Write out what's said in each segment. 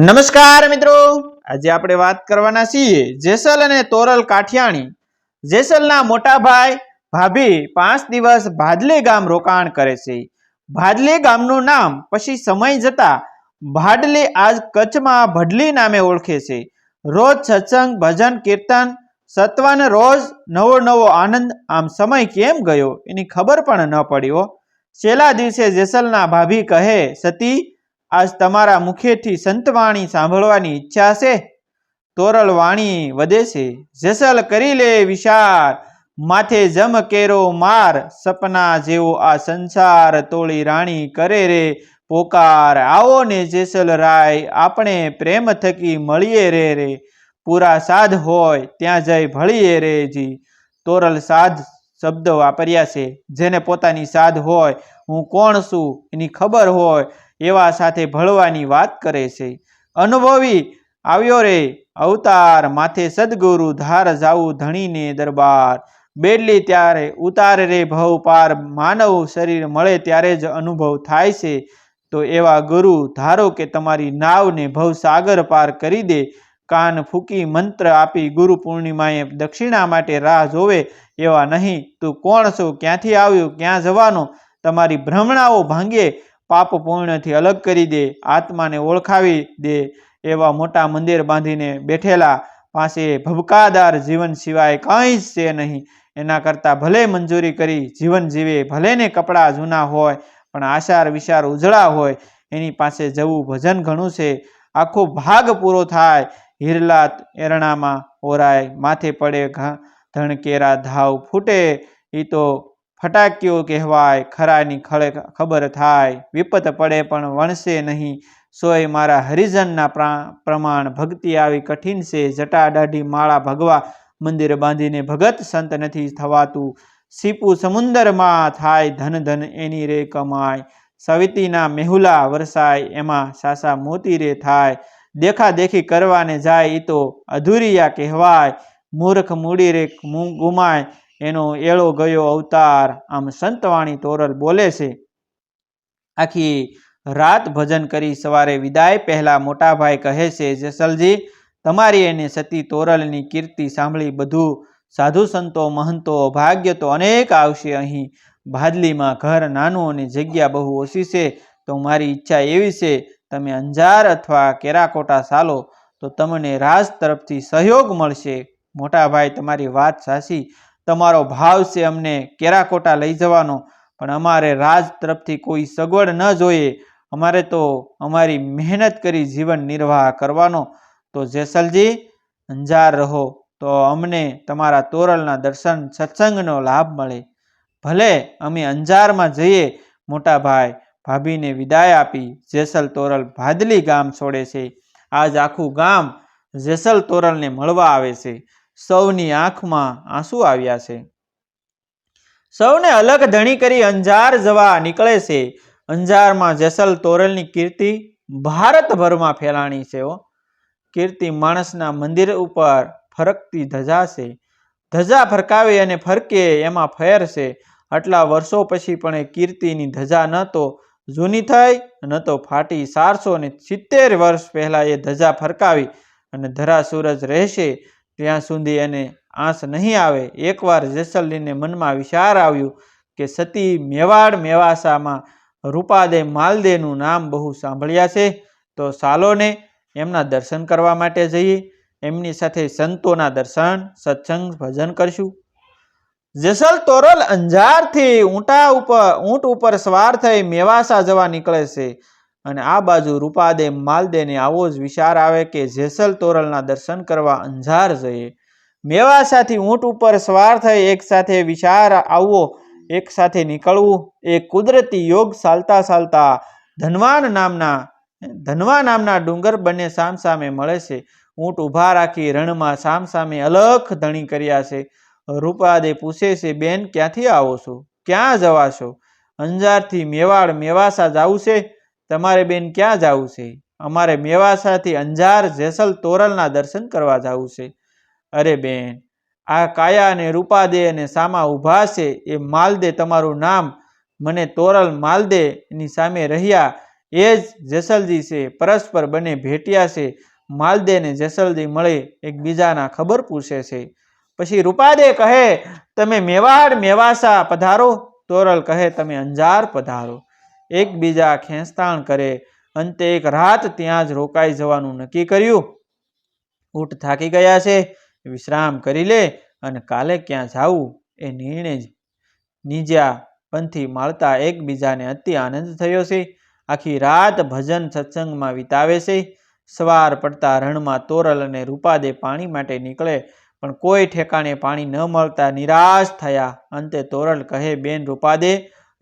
નમસ્કાર મિત્રો. આજે આપણે વાત કરવાના છીએ જેસલ અને તોરલ કાઠિયાણી. જેસલના મોટા ભાઈ ભાભી પાંચ દિવસ ભાદલી ગામ રોકાણ કરે છે. ભાદલી ગામનું નામ પછી સમય જતા ભાડલે આજ કચ્છમાં ભડલી નામે ઓળખે છે. રોજ સત્સંગ, ભજન, કીર્તન, સત્વન, રોજ નવો નવો આનંદ. આમ સમય કેમ ગયો એની ખબર પણ ન પડ્યો છેલ્લા દિવસે જેસલના ભાભી કહે, સતી આજ તમારા મુખેથી સંતવાણી સાંભળવાની ઈચ્છા છે? તોરલ વાણી વધે છે, જેસલ કરી લે વિશાર માથે જમ કેરો માર, સપના જેવો આ સંસાર તોળી રાણી કરે રે, પોકાર આવો ને જેસલ રાય, આપણે પ્રેમ થકી મળીએ રે રે, પૂરા સાધ હોય ત્યાં જઈ ભળીએ રે જી. તોરલ સાધ શબ્દ વાપર્યા છે, જેને પોતાની સાધ હોય, હું કોણ છું, એની ખબર હોય એવા સાથે ભળવાની વાત કરે છે. અનુભવી આવ્યો રે, અવતાર માથે સદગુરુ ધાર જાવું ધણીને દરબાર. બેડલી ત્યારે ઉતાર રે ભવ પાર, માનવ શરીર મળે ત્યારે જ અનુભવ થાય છે. તો એવા ગુરુ, ધારો કે તમારી નાવને ભવ સાગર પાર કરી દે. કાન ફૂકી મંત્ર આપી ગુરુ પૂર્ણિમાએ દક્ષિણા માટે રાહ જોવે. એવા નહીં, તું કોણ છો? ક્યાંથી આવ્યું? ક્યાં જવાનો? તમારી ભ્રમણાઓ ભાંગે. પાપ પૂર્ણથી અલગ કરી દે, આત્માને ઓળખાવી દે એવા મોટા મંદિર બાંધીને બેઠેલા પાસે ભબકાદાર જીવન સિવાય કંઈ જ છે નહીં. એના કરતાં ભલે મંજૂરી કરી જીવન જીવે, ભલે ને કપડાં જૂના હોય, પણ આશાર વિચાર ઉજળા હોય, એની પાસે જવું ભજન ઘણું છે. આખો ભાગ પૂરો થાય, હિરલાત એરણામાં ઓરાય, માથે પડે ધણકેરા, ધાવ ફૂટે એ તો ફટાક્યો કહેવાય ખરાની ખળે ખબર થાય, વિપત પડે પણ વણશે નહીં, સોય મારા હરિજનના પ્રા, પ્રમાણ ભક્તિ આવી કઠિન છે જટા દાઢી માળા ભગવા, મંદિર બાંધીને ભગત સંત નથી થવાતું, સીપુ સમુંદરમાં થાય ધન ધન એની રે કમાય, સવિતીના મેહુલા વરસાય, એમાં સાસા મોતી રે થાય, દેખા દેખી કરવાને જાય એ તો અધૂરિયા કહેવાય, મૂર્ખ મૂડી રે ગુમાય એનો એળો ગયો અવતાર, આમ સંતવાણી તોરલ બોલે છે, આખી રાત ભજન કરી સવારે વિદાય, પહેલા મોટાભાઈ કહે છે, જેસલજી, તમારી એને સતી તોરલની કીર્તિ સાંભળી બધું સાધુ સંતો, મહંતો, ભાગ્ય તો અનેક આવશે અહીં. ભાદલીમાં ઘર, નાનું અને જગ્યા બહુ ઓછી છે, તો મારી ઈચ્છા એવી છે, તમે અંજાર અથવા કેરાકોટા ચાલો, તો તમને રાજ તરફથી સહયોગ મળશે. મોટાભાઈ તમારી વાત સાચી તમારો ભાવ છે અમને કેરાકોટા લઈ જવાનો, પણ અમારે રાજ તરફથી કોઈ સગવડ ન જોઈએ. અમારે તો અમારી મહેનત કરી જીવન નિર્વાહ કરવાનો. તો જેસલજી, અંજાર રહો, તો અમને તમારા તોરલના દર્શન સત્સંગનો લાભ મળે. ભલે અમે અંજારમાં જઈએ, મોટા ભાઈ, ભાભીને વિદાય આપી, જેસલ તોરલ ભાદલી ગામ છોડે છે. આજ આખું ગામ જેસલ તોરલને મળવા આવે છે. સૌની આંખમાં આંસુ આવ્યા છે. સૌને અલગ ધણી કરી અંજાર જવા નીકળે છે. અંજારમાં જેસલ તોરલની કીર્તિ ભારતભરમાં ફેલાણી છે કીર્તિ માણસના મંદિર ઉપર ફરકતી ધજા છે. ધજા ફરકાવે અને ફરકે એમાં ફેર છે. આટલા વર્ષો પછી પણ એ કીર્તિની ધજા ન તો જૂની થઈ, ન તો ફાટી ચારસો ને સિત્તેર વર્ષ પહેલાં એ ધજા ફરકાવી અને ધરા સૂરજ રહેશે ત્યાં સુધી એને આંસ નહીં આવે. એકવાર જેસલીને મનમાં વિચાર આવ્યું કે સતી મેવાડ મેવાસામાં રૂપાદે માલદેનું નામ બહુ સાંભળ્યા છે, તો સાલોને એમના દર્શન કરવા માટે જઈએ. એમની સાથે સંતોના દર્શન, સત્સંગ, ભજન કરશું. જેસલ તોરલ અંજારથી ઊંટા ઉપર, ઊંટ ઉપર સવાર થઈ મેવાસા જવા નીકળે છે. અને આ બાજુ રૂપાદે માલદેને આવો જ વિચાર આવે કે જેસલ તોરલના દર્શન કરવા અંજાર જઈએ. મેવાસાથી ઊંટ ઉપર સવાર થઈ એક સાથે વિચાર આવવો એક સાથે નીકળવું. એ કુદરતી યોગ ચાલતા ચાલતા ધનવાન નામના, ધનવા નામના ડુંગર બંને સામસામે મળે છે. ઊંટ ઊભા રાખી રણમાં સામસામે અલખ ધણી કર્યા છે. રૂપાદે પૂછે છે, બેન, ક્યાંથી આવો છો? ક્યાં જવાશો અંજારથી મેવાડ, મેવાસા જવું છે? તમારે બેન ક્યાં જવું છે? અમારે મેવાસાથી અંજાર જેસલ તોરલના દર્શન કરવા જવું છે. અરે બેન, આ કાયા અને રૂપાદે અને સામા ઊભા છે, એ માલદે તમારું નામ. મને તોરલ માલદે એની સામે રહ્યા, એ જ જેસલજી છે, પરસ્પર બંને ભેટ્યા છે. માલદે ને જેસલજી મળે, એકબીજાના ખબર પૂછે છે. પછી રૂપાદે કહે, તમે મેવાડ મેવાસા પધારો. તોરલ કહે, તમે અંજાર પધારો. એકબીજા ખેંચતાણ કરે, અંતે એક રાત ત્યાં જ રોકાઈ જવાનું નક્કી કર્યું. ઊંટ થાકી ગયા છે, વિશ્રામ કરી લે અને કાલે ક્યાં જાવું એ નિર્ણય નીજ્યા પંથી માળતા એકબીજાને અતિ આનંદ થયો છે. આખી રાત ભજન સત્સંગમાં વિતાવે છે. સવાર પડતા રણમાં તોરલ અને રૂપાદે પાણી માટે નીકળે, પણ કોઈ ઠેકાણે પાણી ન મળતા નિરાશ થયા. અંતે તોરલ કહે, બેન રૂપાદે,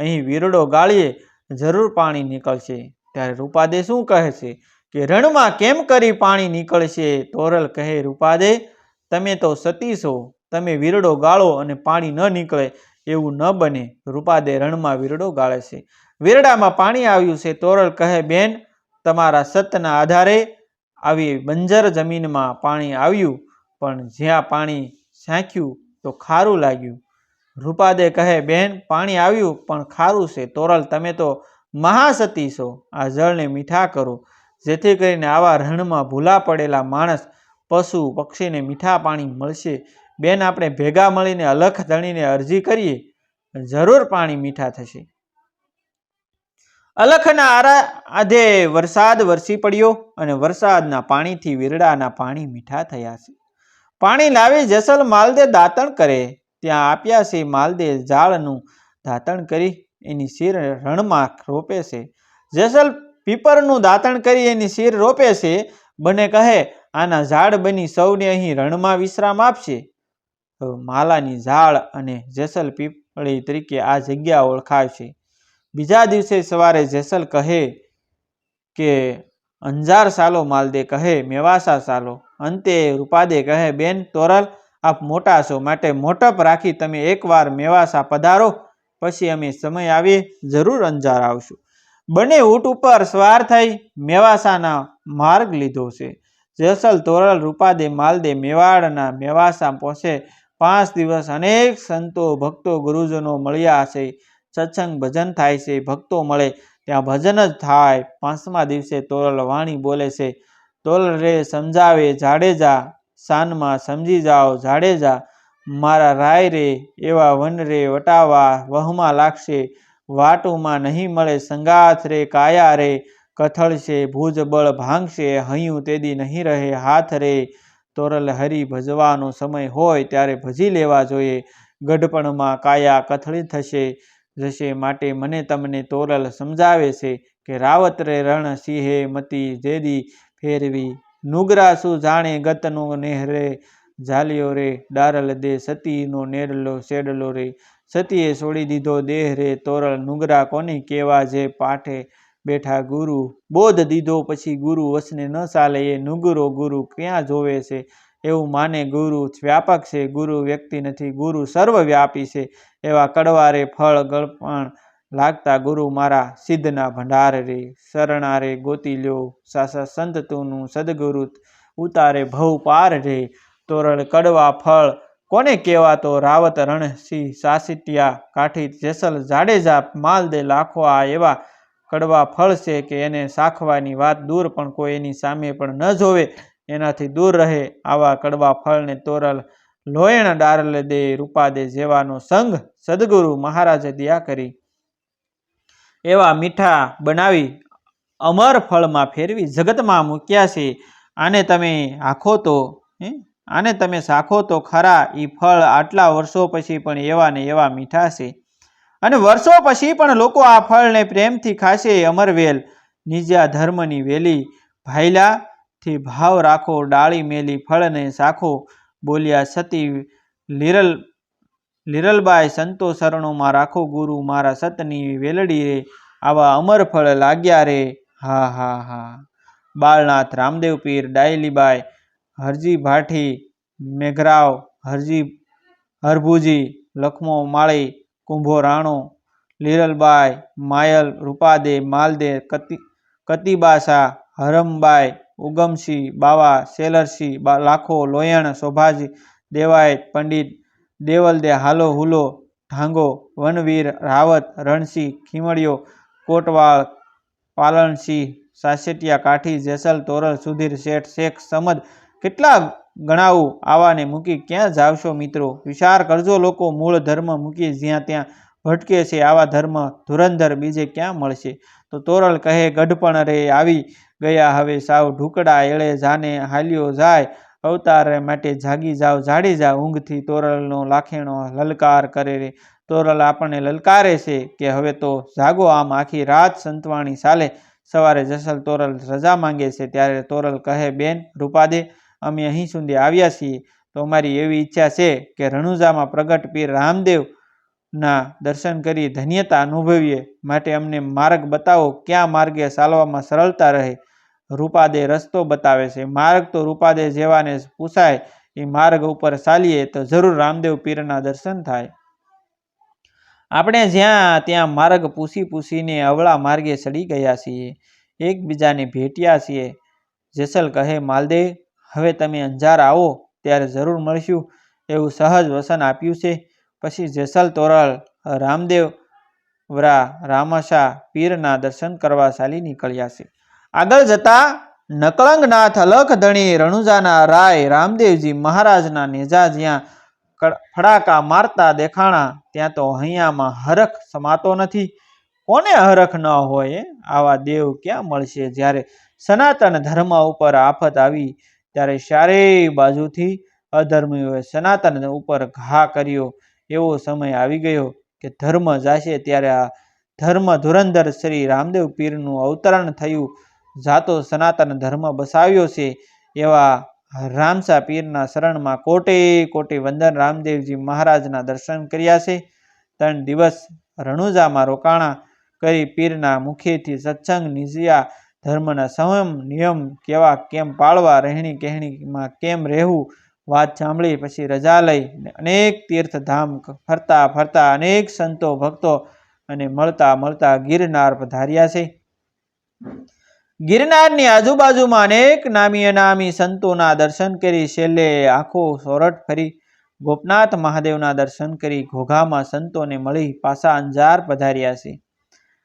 અહીં વીરડો ગાળીએ જરૂર પાણી નીકળશે. ત્યારે રૂપાદે શું કહે છે કે, રણમાં કેમ કરી પાણી નીકળશે? તોરલ કહે, રૂપાદે, તમે તો સતી છો. તમે વીરડો ગાળો અને પાણી ન નીકળે એવું ન બને. રૂપાદે રણમાં વીરડો ગાળે છે. વીરડામાં પાણી આવ્યું છે તોરલ કહે, બેન, તમારા સતના આધારે આવી બંજર જમીનમાં પાણી આવ્યું, પણ જ્યાં પાણી સાંખ્યું તો ખારું લાગ્યું. રૂપાદે કહે, બેન, પાણી આવ્યું, પણ ખારું છે. તોરલ, તમે તો મહાસતી છો. આ જળને મીઠા કરો. જેથી કરીને આવા રણમાં ભૂલા પડેલા માણસ, પશુ, પક્ષીને મીઠા પાણી મળશે. બેન, આપણે ભેગા મળીને અલખ ધણીને અરજી કરીએ. જરૂર પાણી મીઠા થશે. અલખના આરા, આધે વરસાદ વરસી પડ્યો અને વરસાદના પાણીથી વીરડાના પાણી મીઠા થયા છે. પાણી લાવી જસલ માલદે દાંતણ કરે. ત્યાં આપ્યા છે માલદે ઝાડનું દાંતણ કરી એની શિર રણમાં રોપે છે. જેસલ પીપરનું દાંતણ કરી એની શિર રોપે છે. બને કહે, આના ઝાડ બની સૌને અહીં રણમાં વિશ્રામ આપશે. માલાની ઝાડ અને જેસલ પીપળી તરીકે આ જગ્યા ઓળખાય બીજા દિવસે સવારે જેસલ કહે કે, અંજાર સાલો, માલદે કહે, મેવાસા સાલો. અંતે રૂપાદે કહે, બેન, તોરલ આપ મોટા છો, માટે મોટપ રાખી તમે એકવાર મેવાસા પધારો, પછી અમે સમય આવીએ જરૂર અંજાર આવશું બંને ઊંટ ઉપર સવાર થઈ મેવાસાના માર્ગ લીધો છે. જેસલ તોરલ રૂપાદે માલદે મેવાડના મેવાસા પહોંચે. પાંચ દિવસ અનેક સંતો ભક્તો ગુરુજનો મળ્યા છે સત્સંગ ભજન થાય છે, ભક્તો મળે. ત્યાં ભજન જ થાય. પાંચમા દિવસે તોરલ વાણી બોલે છે. તોરલ રે સમજાવે, જાડેજા સાનમાં સમજી જાઓ જાડેજા મારા રાય રે, એવા વન રે, વટાવા, વહમાં લાગશે. વાટુમાં નહીં મળે સંગાથ રે, કાયા રે. કથળશે ભુજ બળ ભાંગશે. હૈયું તેદી નહીં રહે હાથ રે. તોરલ હરી ભજવાનો સમય હોય, ત્યારે ભજી લેવા જોઈએ. ગઢપણમાં કાયા કથળી થશે, જશે માટે મને તમને તોરલ સમજાવે છે કે રાવત રે રણ સિંહે મતી જેદી ફેરવી નુગરા શું જાણે ગતનો નેહરે ઝાલ્યો રે, ડારલ દે સતીનો નેરલો શેડલો રે. સતીએ છોડી દીધો દેહ રે, તોરલ નુગરા કોની કેવા જે પાઠે બેઠા ગુરુ? બોધ દીધો પછી ગુરુ વસને ન ચાલે, એ નુગરો ગુરુ ક્યાં જોવે છે? એવું માને ગુરુ, વ્યાપક છે, ગુરુ વ્યક્તિ નથી, ગુરુ સર્વવ્યાપી છે. એવા કડવારે ફળ ગળપણ લાગતા ગુરુ મારા સિદ્ધના ભંડાર રે, શરણા રે, ગોતી લ્યો. સાસા સંત તુનું સદગુરુ ઉતારે ભવ પાર રે. તોરણ કડવા ફળ કોને કહેવાતો? રાવત રણસિંહ સાસિટિયા કાઠી જેસલ જાડેજા માલ દે લાખો આ એવા કડવા ફળ છે કે એને શાખવાની વાત દૂર પણ કોઈ એની સામે પણ ન જોવે. એનાથી દૂર રહે આવા કડવા ફળને તોરલ લોયણ ડારલ દે રૂપાદે જેવાનો સંઘ સદગુરુ મહારાજે દયા કરી. એવા મીઠા બનાવી અમર ફળમાં ફેરવી જગતમાં મૂક્યા છે. આને તમે આખો તો, હે? આને તમે શાખો તો ખરા એ ફળ આટલા વર્ષો પછી પણ એવા ને એવા મીઠા છે. અને વર્ષો પછી પણ લોકો આ ફળને પ્રેમથી ખાશે અમરવેલ નિજા ધર્મની વેલી. ભાઈલાથી ભાવ રાખો, ડાળી મેલી ફળને શાખો બોલ્યા સતી લીરલ લીરલબાઈ સંતો શરણોમાં રાખો ગુરુ, મારા સતની વેલડી રે, આવા અમર ફળ લાગ્યા રે. હા હા હા. બાળનાથ રામદેવ પીર, ડાયલીબાઈ, હરજી ભાઠી, મેઘરાવ, હરજી હરભુજી, લખમો માળી, કુંભો રાણો, લીરલબાઈ, માયલ, રૂપાદે, માલદે, કતિ, કતિબાસા, હરમબાઈ, ઉગમસિંહ, બાવા શેલરસિંહ બા, લાખો, લોયણ, શોભાજી દેવાય પંડિત દેવલદે હાલો હુલો, ઢાંગો, વનવીર, રાવત, રણસિંહ, ખીમડિયો, કોટવાળ પાલણસિંહ સાસેટિયા, કાઠી, જેસલ, તોરલ, સુધીર, શેઠ, શેખ, સમદ. કેટલા ગણાવું આવાને મૂકી ક્યાં જાવશો મિત્રો? વિચાર કરજો લોકો, મૂળ ધર્મ મૂકી જ્યાં ત્યાં ભટકે છે આવા ધર્મ. ધુરંધર બીજે ક્યાં મળશે? તો તોરલ કહે, ગઢપણ રે આવી ગયા હવે સાવ ઢુકડા, એળે જાને હાલ્યો જાય. અવતાર માટે જાગી જાવ, જાડી જાવ, ઊંઘથી તોરલનો લાખેણો લલકાર કરે રે. તોરલ આપણને લલકારે છે કે હવે તો જાગો આમ, આખી રાત સંતવાણી ચાલે. સવારે જસલ તોરલ રજા માંગે છે, ત્યારે તોરલ કહે, બેન, રૂપાદે, અમે અહીં સુધી આવ્યા છીએ. તો અમારી એવી ઈચ્છા છે કે રણુજામાં પ્રગટ પીર રામદેવના દર્શન કરી ધન્યતા અનુભવીએ. માટે અમને માર્ગ બતાવો, ક્યાં માર્ગે ચાલવામાં સરળતા રહે. રૂપાદે રસ્તો બતાવે છે. માર્ગ તો રૂપાદે જેવાને પૂછાય, એ માર્ગ ઉપર ચાલીએ તો જરૂર રામદેવ પીરના દર્શન થાય. આપણે જ્યાં ત્યાં માર્ગ પૂછી પૂછીને અવળા માર્ગે ચડી ગયા છીએ, એકબીજાને ભેટ્યા છીએ. જેસલ કહે માલદેવ હવે તમે અંજાર આવો, ત્યારે જરૂર મળશું. એવું સહજ વસન આપ્યું છે. પછી જેસલ તોરલ, રામદેવ વરા રામાશા પીરના દર્શન કરવા ચાલી નીકળ્યા છે. આગળ જતા નકળંગનાથ અલખધણી રણુજાના રાય રામદેવજી મહારાજના નેજા જ્યાં ફડાકા મારતા દેખાણા, ત્યાં તો હૈયામાં હરખ સમાતો નથી. કોને હરખ ન હોય? આવા દેવ ક્યાં મળશે? જ્યારે સનાતન ધર્મ ઉપર આફત આવી, ત્યારે ચારેય બાજુથી અધર્મીઓએ સનાતન ઉપર ઘા કર્યો. એવો સમય આવી ગયો કે ધર્મ જાશે ત્યારે આ ધર્મ ધુરંધર શ્રી રામદેવ પીરનું અવતરણ થયું. જાતો સનાતન ધર્મ બસાવ્યો છે, એવા રામસા પીરના શરણમાં કોટે કોટી વંદન રામદેવજી મહારાજના દર્શન કર્યા છે. ત્રણ દિવસ રણુજામાં રોકાણા કરી પીરના મુખેથી સત્સંગ નિજિયા ધર્મના સંયમ નિયમ કેવા કેમ પાળવા, રહેણી કહેણીમાં કેમ રહેવું, વાત સાંભળી પછી રજા લઈ અનેક તીર્થધામ ફરતા ફરતા અનેક સંતો ભક્તો અને મળતા મળતા ગિરનાર પધાર્યા છે. ગિરનારની આજુબાજુમાં અનેક નામી અનામી સંતોના દર્શન કરી છેલ્લે આખો સોરઠ ફરી ગોપનાથ મહાદેવના દર્શન કરી ઘોઘામાં સંતોને મળી પાછા અંજાર પધાર્યા છે.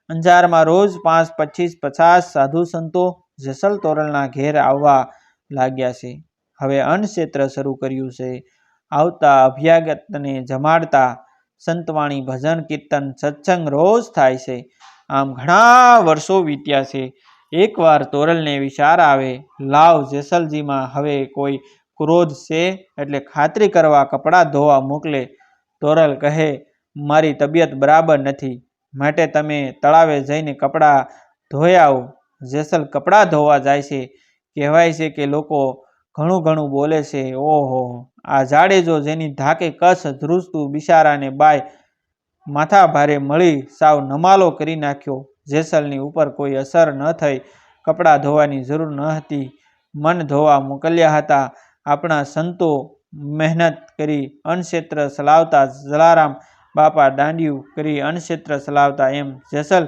અંજારમાં રોજ પાંચ, પચીસ, પચાસ સાધુ સંતો જસલ તોરલના ઘેર આવવા લાગ્યા છે. હવે અન્નક્ષેત્ર શરૂ કર્યું છે. આવતા અભ્યાગતને જમાડતા સંતવાણી ભજન, કીર્તન, સત્સંગ રોજ થાય છે. આમ ઘણા વર્ષો વીત્યા છે. એકવાર તોરલને વિચાર આવે, લાવ જેસલજીમાં હવે કોઈ ક્રોધ છે? એટલે ખાતરી કરવા કપડાં ધોવા મોકલે. તોરલ કહે, મારી તબિયત બરાબર નથી. માટે તમે તળાવે જઈને કપડાં ધોઈ આવો. જેસલ કપડાં ધોવા જાય છે. કહેવાય છે કે લોકો ઘણું ઘણું બોલે છે, ઓહો, આ જાડેજો જેની ધાકે કચ્છ ધ્રુજતું બિચારાને બાય માથા ભારે મળી સાવ નમાલો કરી નાખ્યો. જેસલની ઉપર કોઈ અસર ન થઈ. કપડાં ધોવાની જરૂર ન હતી. મન ધોવા મોકલ્યા હતા. આપણા સંતો મહેનત કરી અન્નક્ષેત્ર ચલાવતા જલારામ બાપા દાંડિયું કરી અન્નક્ષેત્ર ચલાવતા એમ જેસલ?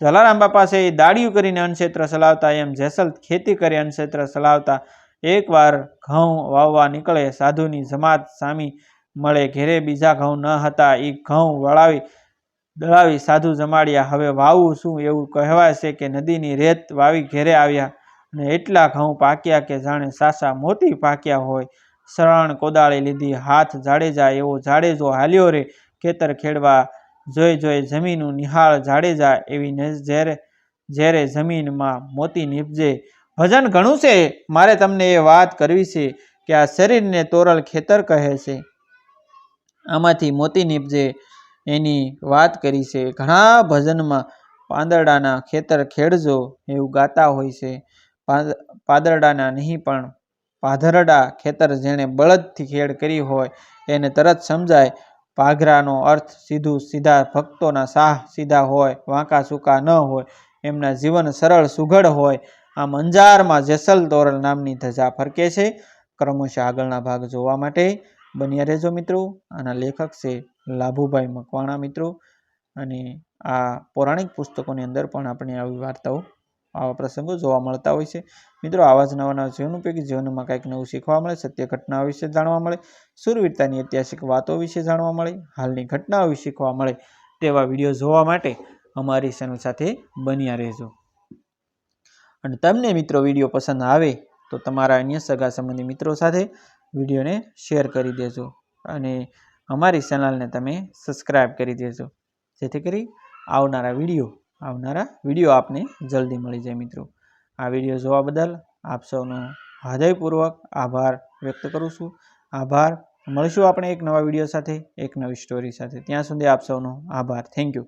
જલારામ બાપા છે એ દાડિયું કરીને અન્નક્ષેત્ર ચલાવતા એમ જેસલ ખેતી કરી અન્નક્ષેત્ર ચલાવતા. એકવાર ઘઉં વાવવા નીકળે સાધુની જમાત સામી મળે. ઘેરે બીજા ઘઉં ન હતા. એ ઘઉં વળાવી દળાવી સાધુ જમાડ્યા. હવે વાવું શું એવું કહેવાય છે કે નદીની રેત વાવી ઘેરે આવ્યા અને એટલા ઘઉં પાક્યા કે જાણે સાસા મોતી પાક્યા હોય. શરણ કોદાળી લીધી. હાથ જાડેજા એવો જાડેજો હાલ્યો રે. ખેતર ખેડવા જોઈ જોઈ જમીનું નિહાળ જાડેજા એવી જ્યારે ઝેરે જમીનમાં મોતી નીપજે. ભજન ઘણું છે. મારે તમને એ વાત કરવી છે કે આ શરીરને તોરલ ખેતર કહે છે. આમાંથી મોતી નીપજે. એની વાત કરી છે, ઘણા ભજનમાં પાંદરડાના ખેતર ખેડજો એવું ગાતા હોય છે. પાદ- પાદરડાના નહીં પણ પાધરડા ખેતર જેણે બળદથી ખેડ કરી હોય એને તરત સમજાય. પાઘરાનો અર્થ સીધું સીધા ભક્તોના સાહ સીધા હોય, વાંકા સૂકા ન હોય, એમના જીવન સરળ સુઘડ હોય. આમ અંજારમાં જેસલ તોરલ નામની ધજા ફરકે છે. ક્રમશઃ આગળના ભાગ જોવા માટે બન્યા રહેજો મિત્રો. આના લેખક છે લાભુભાઈ મકવાણા મિત્રો. અને આ પૌરાણિક પુસ્તકોની અંદર પણ આપણે આવી વાર્તાઓ આવા પ્રસંગો જોવા મળતા હોય છે. મિત્રો, આવા જ નવા નવા જીવન ઉપયોગી જીવનમાં કંઈક નવું શીખવા મળે, સત્ય ઘટનાઓ વિશે જાણવા મળે, સુરવીરતાની ઐતિહાસિક વાતો વિશે જાણવા મળે, હાલની ઘટનાઓ વિશે શીખવા મળે તેવા વીડિયો જોવા માટે અમારી ચેનલ સાથે બન્યા રહેજો. અને તમને મિત્રો વીડિયો પસંદ આવે તો તમારા અન્ય સગા સંબંધી મિત્રો સાથે વિડીયોને શેર કરી દેજો અને અમારી ચેનલને તમે સબસ્ક્રાઈબ કરી દેજો. જેથી કરી આવનારા વીડિયો આવનારા વીડિયો આપને જલ્દી મળી જાય મિત્રો. આ વીડિયો જોવા બદલ આપ સૌનો હૃદયપૂર્વક આભાર વ્યક્ત કરું છું. આભાર. મળીશું આપણે એક નવા વીડિયો સાથે, એક નવી સ્ટોરી સાથે. ત્યાં સુધી આપ સૌનો આભાર. Thank you